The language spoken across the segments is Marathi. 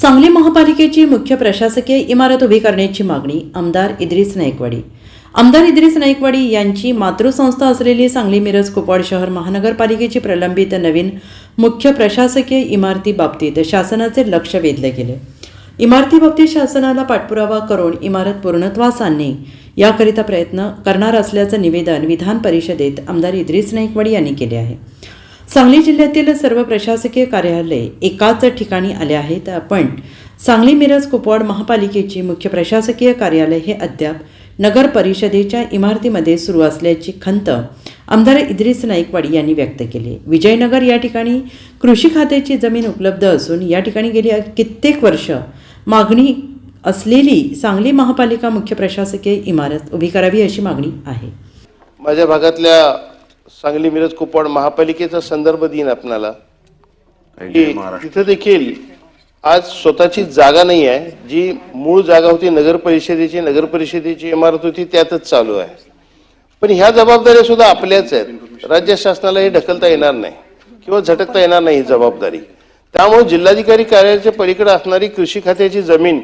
सांगली महापालिकेची मुख्य प्रशासकीय इमारत उभी करण्याची मागणी आमदार इद्रिस नाईकवाडी. आमदार इद्रिस नाईकवाडी यांची मातृसंस्था असलेली सांगली मिरज कुपवाड शहर महानगरपालिकेची प्रलंबित नवीन मुख्य प्रशासकीय इमारती बाबतीत शासनाचे लक्ष वेधले गेले. इमारतीबाबतीत शासनाला पाठपुरावा करून इमारत पूर्णत्वास आणणे याकरिता प्रयत्न करणार असल्याचं निवेदन विधान परिषदेत आमदार इद्रिस नाईकवाडी यांनी केले आहे. सांगली जिल्ह्यातील सर्व प्रशासकीय कार्यालय एकाच ठिकाणी आले आहेत. पण सांगली मिरज कुपवाड महापालिकेची मुख्य प्रशासकीय कार्यालय हे अद्याप नगर परिषदेच्या इमारतीमध्ये सुरू असल्याची खंत आमदार इद्रिस नाईकवाडी यांनी व्यक्त केली. विजयनगर या ठिकाणी कृषी खात्याची जमीन उपलब्ध असून या ठिकाणी गेली कित्येक वर्ष मागणी असलेली सांगली महापालिका मुख्य प्रशासकीय इमारत उभी करावी अशी मागणी आहे. माझ्या भागातल्या सांगली मिरज कुपवाड महापालिकेचा संदर्भ देईन आपणाला. की तिथं देखील आज स्वतःची जागा नाही आहे जी मूळ जागा होती नगर परिषदेची नगर परिषदेची इमारत होती त्यातच चालू आहे. पण ह्या जबाबदाऱ्या सुद्धा आपल्याच आहेत. राज्य शासनाला हे ढकलता येणार नाही किंवा झटकता येणार नाही ही जबाबदारी. त्यामुळे जिल्हाधिकारी कार्यालयाच्या पलीकडे असणारी कृषी खात्याची जमीन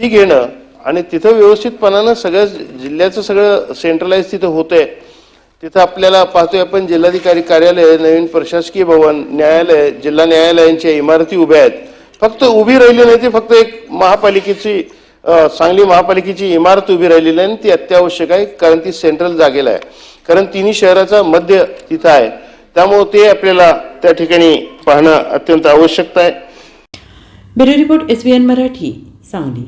ती घेणं आणि तिथं व्यवस्थितपणानं सगळं जिल्ह्याचं सगळं सेंट्रलाइज तिथं होतंय तिथं आपल्याला पाहतोय आपण जिल्हाधिकारी कार्यालय नवीन प्रशासकीय भवन न्यायालय जिल्हा न्यायालयांच्या इमारती उभ्या आहेत. फक्त उभी राहिली नाही ती फक्त एक महापालिकेची सांगली महापालिकेची इमारत उभी राहिलेली आहे आणि ती अत्यावश्यक आहे कारण ती सेंट्रल जागेला आहे. कारण तिन्ही शहराचा मध्य तिथं आहे. त्यामुळे ते आपल्याला त्या ठिकाणी पाहणं अत्यंत आवश्यकता आहे. Bureau report S Marathi Sangli.